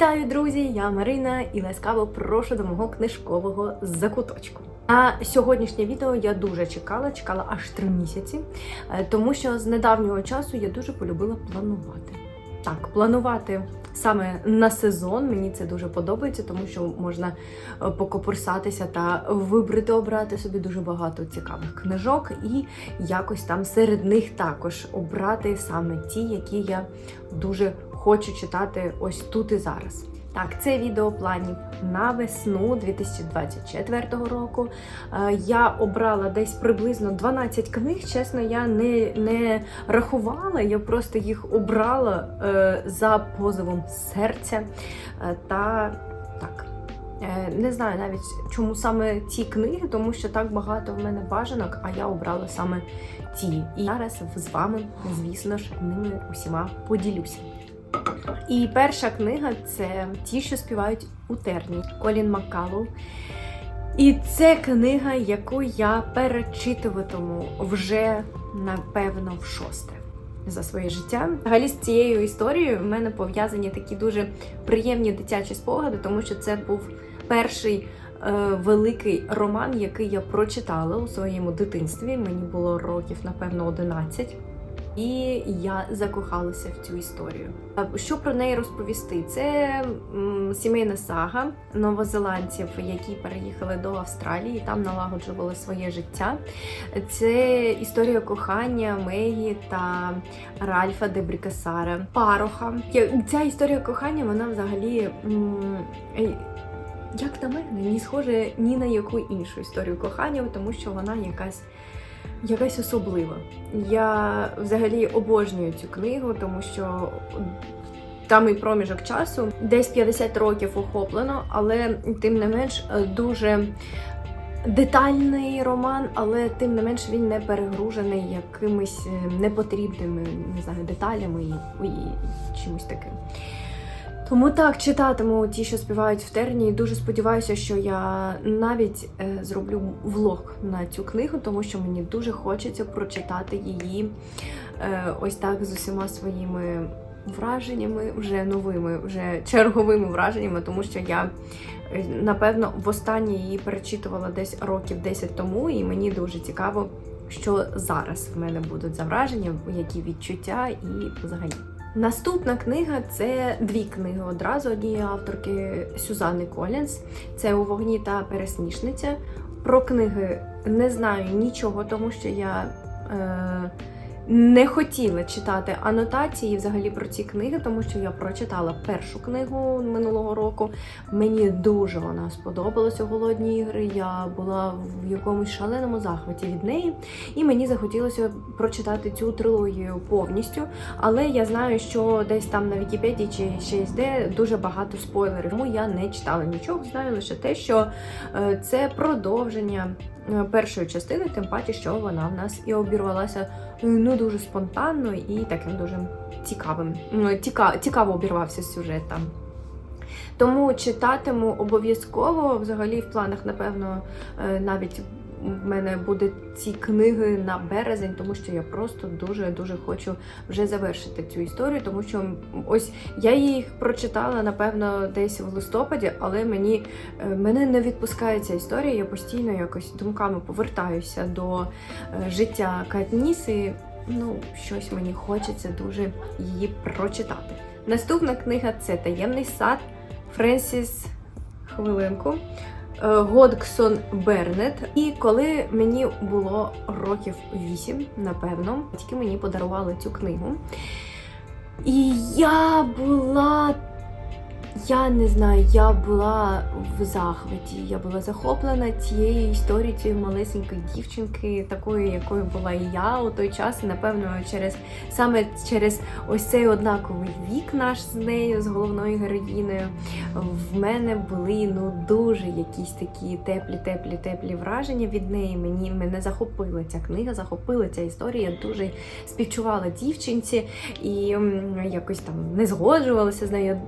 Вітаю, друзі! Я Марина і ласкаво прошу до мого книжкового закуточку. На сьогоднішнє відео я дуже чекала, чекала аж три місяці, е, тому що з недавнього часу я дуже полюбила планувати. Так, планувати саме на сезон мені це дуже подобається, тому що можна е, покопурсатися та вибрати, обрати собі дуже багато цікавих книжок, і якось там серед них також обрати саме ті, які я дуже хочу читати ось тут і зараз. Так, це відео планів на весну 2024 року. Е, Я обрала десь приблизно 12 книг. Чесно, я не, не рахувала, я просто їх обрала е, за позовом серця. Е, Та так. Не знаю навіть чому саме ці книги, тому що так багато в мене бажанок, а я обрала саме ті. І зараз з вами, звісно ж, ними усіма поділюся. І перша книга це ті, що співають у терні Колін Маккалоу. І це книга, яку я перечитуватиму вже напевно в шосте за своє життя. Взагалі з цією історією в мене пов'язані такі дуже приємні дитячі спогади, тому що це був перший е, великий роман, який я прочитала у своєму дитинстві. Мені було років, напевно, 11. І я закохалася в цю історію. Що про неї розповісти? Це сімейна сага новозеландців, які переїхали до Австралії, і там налагоджували своє життя. Це історія кохання Мегі та Ральфа де Брікасара, Пароха. Ця історія кохання, вона взагалі. е, Як на мене, не схоже ні на яку іншу історію кохання, тому що вона якась якась особлива. Я взагалі обожнюю цю книгу, тому що там і проміжок часу десь 50 років охоплено, але тим не менш дуже детальний роман, але тим не менш він не перегружений якимись е, непотрібними не знаю, деталями і, і чимось таким. Тому так читатиму ті, що співають в терні. Дуже сподіваюся, що я навіть е, зроблю влог на цю книгу, тому що мені дуже хочеться прочитати її е, ось так з усіма своїми враженнями, вже новими, вже черговими враженнями, тому що я е, напевно востаннє її перечитувала десь років 10 тому, і мені дуже цікаво, що зараз в мене будуть за враження, які відчуття і взагалі. Наступна книга це дві книги одразу однієї авторки Сюзанни Колінс. Це у вогні та пересмішниця. Про книги не знаю нічого, тому що я е, не хотіла читати анотації взагалі про ці книги, тому що я прочитала першу книгу минулого року. Мені дуже вона сподобалася голодні ігри. Я була в якомусь шаленому захваті від неї, і мені захотілося прочитати цю трилогію повністю. Але я знаю, що десь там на Вікіпедії чи ще де дуже багато спойлерів. Тому я не читала нічого. Знаю лише те, що е, це продовження першої частини, тим паче, що вона в нас і обірвалася е, ну дуже спонтанно і таким дуже цікавим. Ну, Ціка, цікаво обірвався сюжет там. Тому читатиму обов'язково, взагалі, в планах, напевно, е, навіть в мене буде ці книги на березень, тому що я просто дуже дуже хочу вже завершити цю історію, тому що ось я їх прочитала напевно десь в листопаді, але мені е, мене не відпускає ця історія. Я постійно якось думками повертаюся до е, життя Катніси. Ну, щось мені хочеться дуже її прочитати. Наступна книга це Таємний сад Френсіс Хвилинку. Е, Годксон Бернет. І коли мені було років 8, напевно, батьки мені подарували цю книгу. І я була. Я не знаю, я була в захваті. Я була захоплена цією історією цієї малесенької дівчинки, такою, якою була і я у той час. І, напевно, через саме через ось цей однаковий вік наш з нею, з головною героїнею, в мене були ну дуже якісь такі теплі, теплі, теплі враження від неї. Мені мене захопила ця книга, захопила ця історія. Я дуже співчувала дівчинці і якось там не згоджувалася з нею.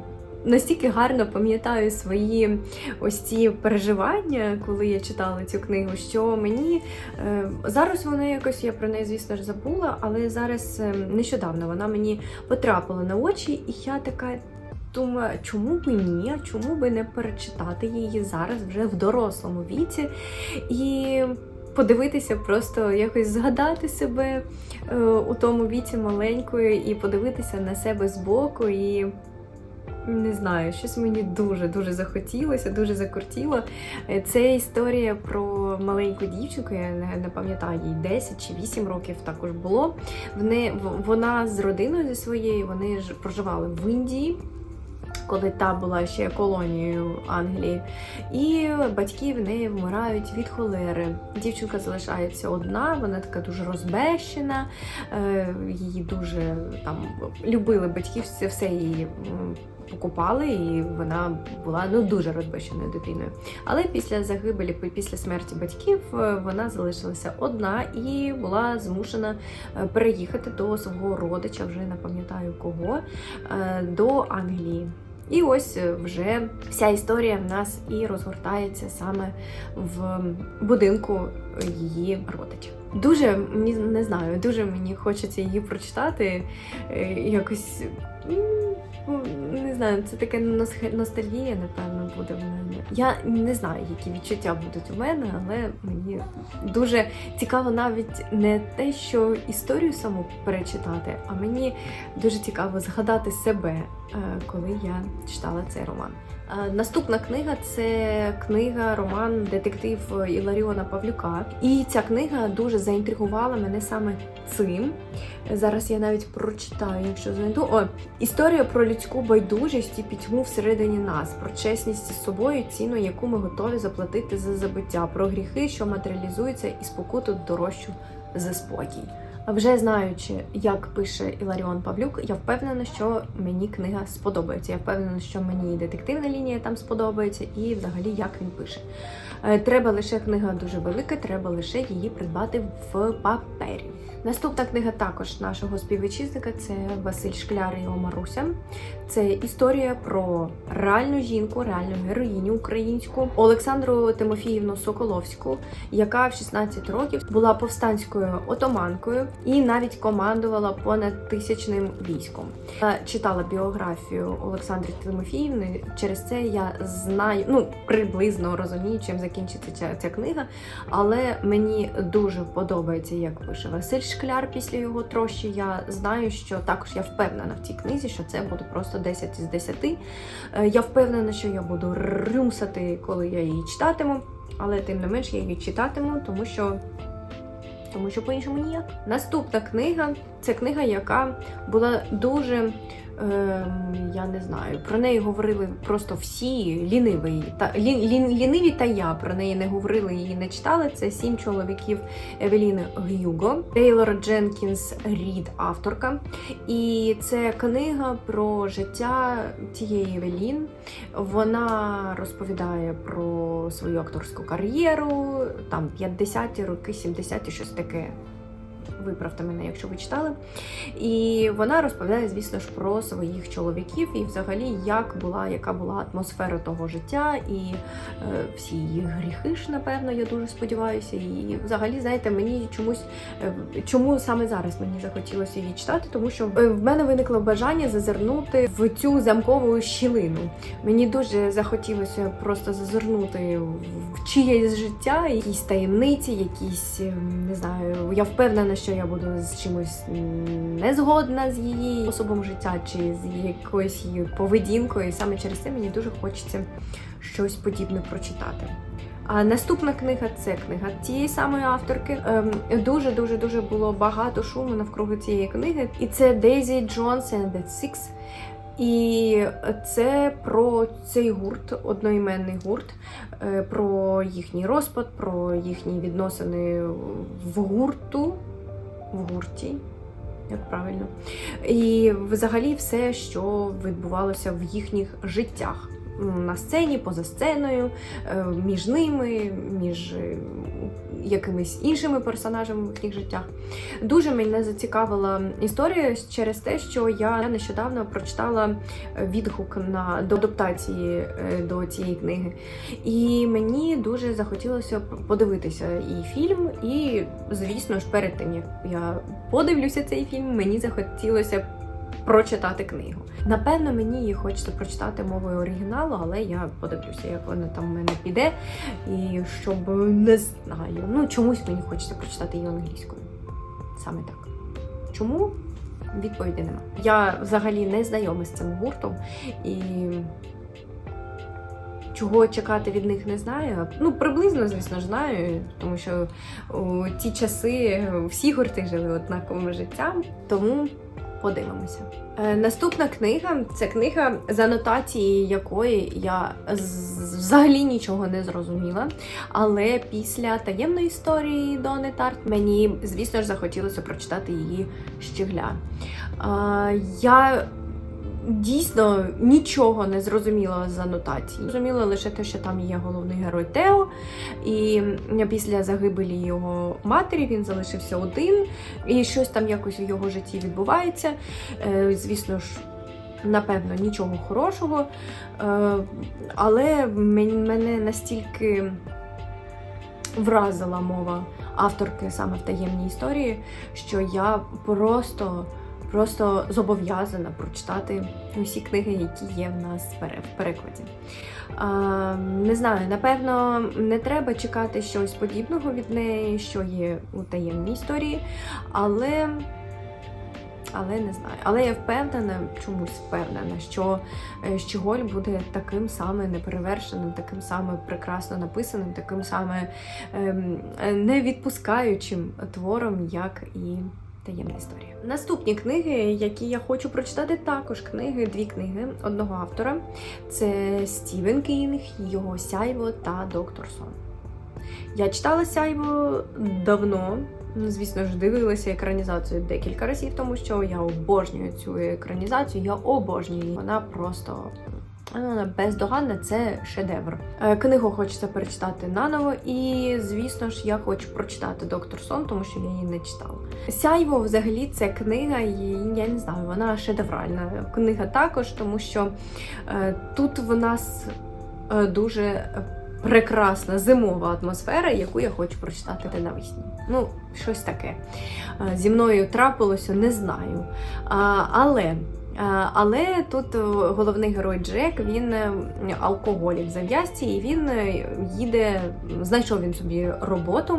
Настільки гарно пам'ятаю свої ось ці переживання, коли я читала цю книгу, що мені е, зараз вона якось я про неї, звісно ж, забула, але зараз е, нещодавно вона мені потрапила на очі, і я така. думаю, чому б ні, чому би не перечитати її зараз вже в дорослому віці і подивитися, просто якось згадати себе е, у тому віці маленькою і подивитися на себе збоку і. Не знаю, щось мені дуже-дуже захотілося, дуже закортіло. Е, Це історія про маленьку дівчинку, я не, не пам'ятаю, їй 10 чи 8 років також було. Вони, вона з родиною зі своєю, вони ж проживали в Індії, коли та була ще колонією Англії. І батьки в неї вмирають від холери. Дівчинка залишається одна, вона така дуже розбещена, е, її дуже там любили батьки, все, все її м, покупали, і вона була ну дуже розбещеною дитиною. Але після загибелі, після смерті батьків, е, вона залишилася одна і була змушена е, переїхати до свого родича, вже не пам'ятаю кого, е, до Англії. І ось вже вся історія в нас і розгортається саме в будинку її родича. Дуже не знаю, дуже мені хочеться її прочитати. Якось не знаю, це таке ностальгія, напевно, буде в мене. Я не знаю, які відчуття будуть у мене, але мені дуже цікаво навіть не те, що історію саму перечитати, а мені дуже цікаво згадати себе, е, коли я читала цей роман. Е, Наступна книга це книга, роман детектив Іларіона Павлюка. І ця книга дуже заінтригувала мене саме цим. Зараз я навіть прочитаю, якщо знайду. О, історія про людську байдужість і пітьму всередині нас, про чесність із собою, ціну, яку ми готові заплатити за забуття, про гріхи, що матеріалізуються, і спокуту дорожчу за спокій. Вже знаючи, як пише Іларіон Павлюк, я впевнена, що мені книга сподобається. Я впевнена, що мені детективна лінія там сподобається, і взагалі як він пише. Е, Треба лише книга дуже велика, треба лише її придбати в папері. Наступна книга також нашого співвітчизника це Василь Шкляр і його Маруся. Це історія про реальну жінку, реальну героїню українську Олександру Тимофіївну Соколовську, яка в 16 років була повстанською отоманкою і навіть командувала понад тисячним військом. Я читала біографію Олександри Тимофіївни. Через це я знаю, ну приблизно розумію, чим закінчиться ця, ця книга. Але мені дуже подобається, як пише Василь Шкляр після його трощі. Я знаю, що також я впевнена в цій книзі, що це буде просто 10 із 10. Е, Я впевнена, що я буду рюмсати, коли я її читатиму, але тим не менш я її читатиму, тому що. Тому що по-іншому ніяк. Наступна книга це книга, яка була дуже. Ем, я не знаю, про неї говорили просто всі ліниві та лі, лі, ліниві та я про неї не говорили, її не читали. Це сім чоловіків Евеліни Гюго, Тейлор Дженкінс Рід, авторка. І це книга про життя тієї Евелін. Вона розповідає про свою акторську кар'єру, там 50-ті роки, 70-ті, щось таке. Виправте мене, якщо ви читали. І вона розповідає, звісно ж, про своїх чоловіків і взагалі, як була, яка була атмосфера того життя, і е, всі її гріхи ж, напевно, я дуже сподіваюся. І взагалі, знаєте, мені чомусь е, чому саме зараз мені захотілося її читати, тому що е, в мене виникло бажання зазирнути в цю замкову щілину. Мені дуже захотілося просто зазирнути в чиєсь життя, якісь таємниці, якісь ем, не знаю. Я впевнена, що я буду з чимось не згодна з її способом життя чи з якоюсь її поведінкою. І саме через це мені дуже хочеться щось подібне прочитати. А наступна книга це книга тієї самої авторки. Ем, дуже дуже дуже було багато шуму навкруги цієї книги. І це Дейзі Джонс and the Six. І це про цей гурт, одноіменний гурт, е, про їхній розпад, про їхні відносини в гурту, в гурті. Як правильно, і взагалі все, що відбувалося в їхніх життях на сцені, поза сценою, е, між ними, між якимись іншими персонажами в їхніх життях. Дуже мене зацікавила історія через те, що я нещодавно прочитала відгук на до адаптації е, до цієї книги. І мені дуже захотілося подивитися і фільм, і, звісно ж, перед тим як я подивлюся цей фільм, мені захотілося прочитати книгу. Напевно, мені її хочеться прочитати мовою оригіналу, але я подивлюся, як вона там в мене піде. І щоб не знаю. Ну, чомусь мені хочеться прочитати її англійською. Саме так. Чому? Відповіді нема. Я взагалі не знайома з цим гуртом і чого чекати від них не знаю. Ну, приблизно, звісно знаю, тому що у ті часи всі гурти жили однаковим життям, тому подивимося. Е, наступна книга це книга, з анотації якої я взагалі нічого не зрозуміла. Але після таємної історії Дони Тарт мені, звісно ж, захотілося прочитати її щегля. Е, я дійсно нічого не зрозуміла з анотації. Зрозуміла лише те, що там є головний герой Тео, і після загибелі його матері він залишився один, і щось там якось у його житті відбувається. Е, Звісно ж. Напевно, нічого хорошого, Е, але мене настільки вразила мова авторки саме в таємній історії, що я просто, просто зобов'язана прочитати усі книги, які є в нас в перекладі. Не знаю, напевно, не треба чекати щось подібного від неї, що є у таємній історії, але. Але не знаю. Але я впевнена, чомусь впевнена, що е, Щеголь буде таким саме неперевершеним, таким саме прекрасно написаним, таким саме ем, е, невідпускаючим твором, як і таємна історія. Наступні книги, які я хочу прочитати, також книги, дві книги одного автора: це Стівен Кінг, його Сяйво та Доктор Сон. Я читала Сяйво давно. Ну, Звісно ж, дивилася екранізацію декілька разів, тому що я обожнюю цю екранізацію. Я обожнюю її. Вона просто вона бездоганна, це шедевр. Е, Книгу хочеться перечитати наново, і звісно ж, я хочу прочитати Доктор Сон, тому що я її не читала. Сяйво, взагалі, це книга, і я не знаю, вона шедевральна. Книга також, тому що е, тут в нас е, дуже прекрасна зимова атмосфера, яку я хочу прочитати навесні. Ну, щось таке. Зі мною трапилося, не знаю. Але. Е, Але тут е, головний герой Джек, він е, алкоголік зав'язці, і він їде, знайшов він собі роботу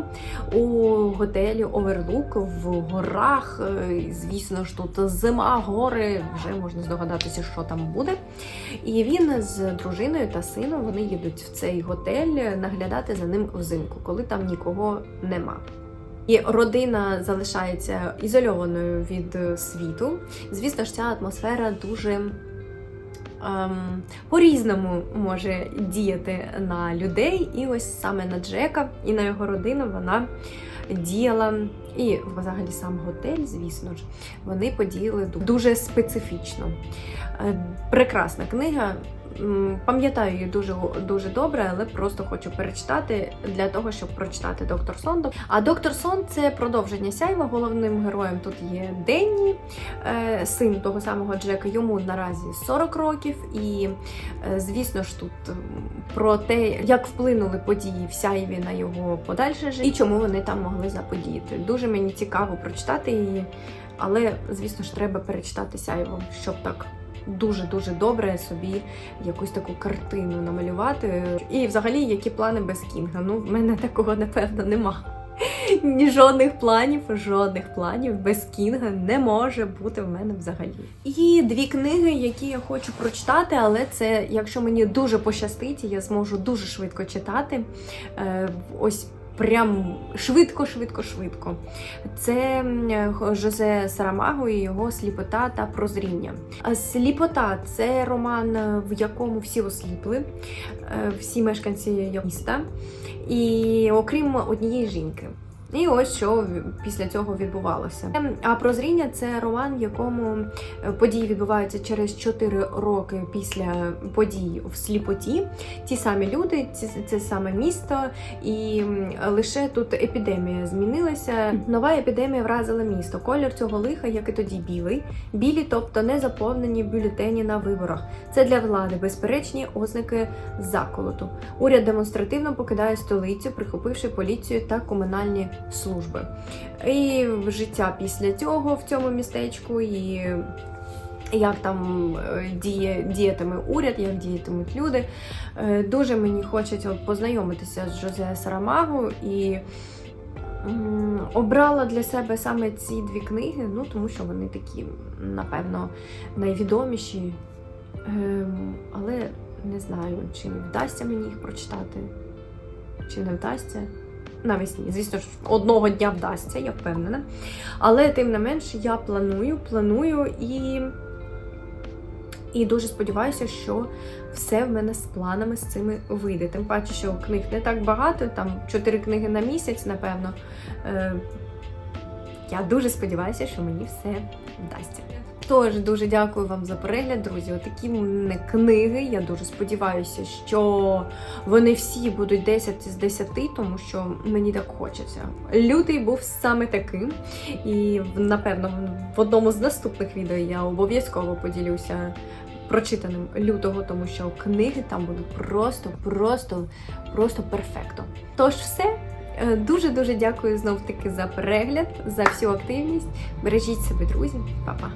у готелі Оверлук в горах. Звісно ж, тут зима, гори, вже можна здогадатися, що там буде. І він з дружиною та сином вони їдуть в цей готель наглядати за ним взимку, коли там нікого нема. І родина залишається ізольованою від е, світу. Звісно ж, ця атмосфера дуже ем, по-різному може діяти на людей. І ось саме на Джека і на його родину вона діяла. І взагалі сам готель, звісно ж, вони подіяли дуже специфічно. Е, Прекрасна книга. Пам'ятаю її дуже дуже добре, але просто хочу перечитати для того, щоб прочитати доктор Сон. А доктор Сон це продовження сяйва. Головним героєм тут є Денні, е, син того самого Джека. Йому наразі 40 років, і е, звісно ж тут про те, як вплинули події в сяйві на його подальше життя і чому вони там могли заподіяти. Дуже мені цікаво прочитати її, але звісно ж треба перечитати сяйво, щоб так дуже-дуже добре собі якусь таку картину намалювати. І взагалі, які плани без Кінга? Ну, в мене такого, напевно, нема. Ні жодних планів, жодних планів без Кінга не може бути в мене взагалі. І дві книги, які я хочу прочитати, але це, якщо мені дуже пощастить, я зможу дуже швидко читати. Е, ось прям швидко, швидко, швидко. Це Жозе Сарамаго і його сліпота та прозріння. Сліпота це роман, е, в якому всі осліпли, е, всі мешканці міста, і окрім однієї жінки. І ось що після цього відбувалося. Ем, А прозріння це роман, в якому е, події відбуваються через 4 роки після подій в сліпоті. Ті самі люди, це саме місто, і лише тут епідемія змінилася. Нова епідемія вразила місто. Колір цього лиха, як і тоді, білий. Білі, тобто не заповнені бюлетені на виборах. Це для влади безперечні ознаки заколоту. Уряд демонстративно покидає столицю, прихопивши поліцію та комунальні служби. І життя після цього в цьому містечку, і як там е, діє, діятиме уряд, як діятимуть люди. Е, Дуже мені хочеться познайомитися з Жозе Сарамагу і обрала для себе саме ці дві книги, ну тому що вони такі, напевно, найвідоміші. Ем, але не знаю, чи вдасться мені їх прочитати, чи не вдасться. Навесні, звісно ж, одного дня вдасться, я впевнена. Але тим не менш, я планую, планую і, і дуже сподіваюся, що все в мене з планами з цими вийде. Тим паче, що книг не так багато, там чотири книги на місяць, напевно. Е, я дуже сподіваюся, що мені все вдасться. Тож дуже дякую вам за перегляд, друзі. Отакі мене книги. Я дуже сподіваюся, що вони всі будуть 10 з 10, тому що мені так хочеться. Лютий був саме таким. І напевно в одному з наступних відео я обов'язково поділюся прочитаним лютого, тому що книги там будуть просто, просто, просто перфекто. Тож все. Е, Дуже дуже дякую знов таки за перегляд, за всю активність. Бережіть себе, друзі, Па-па!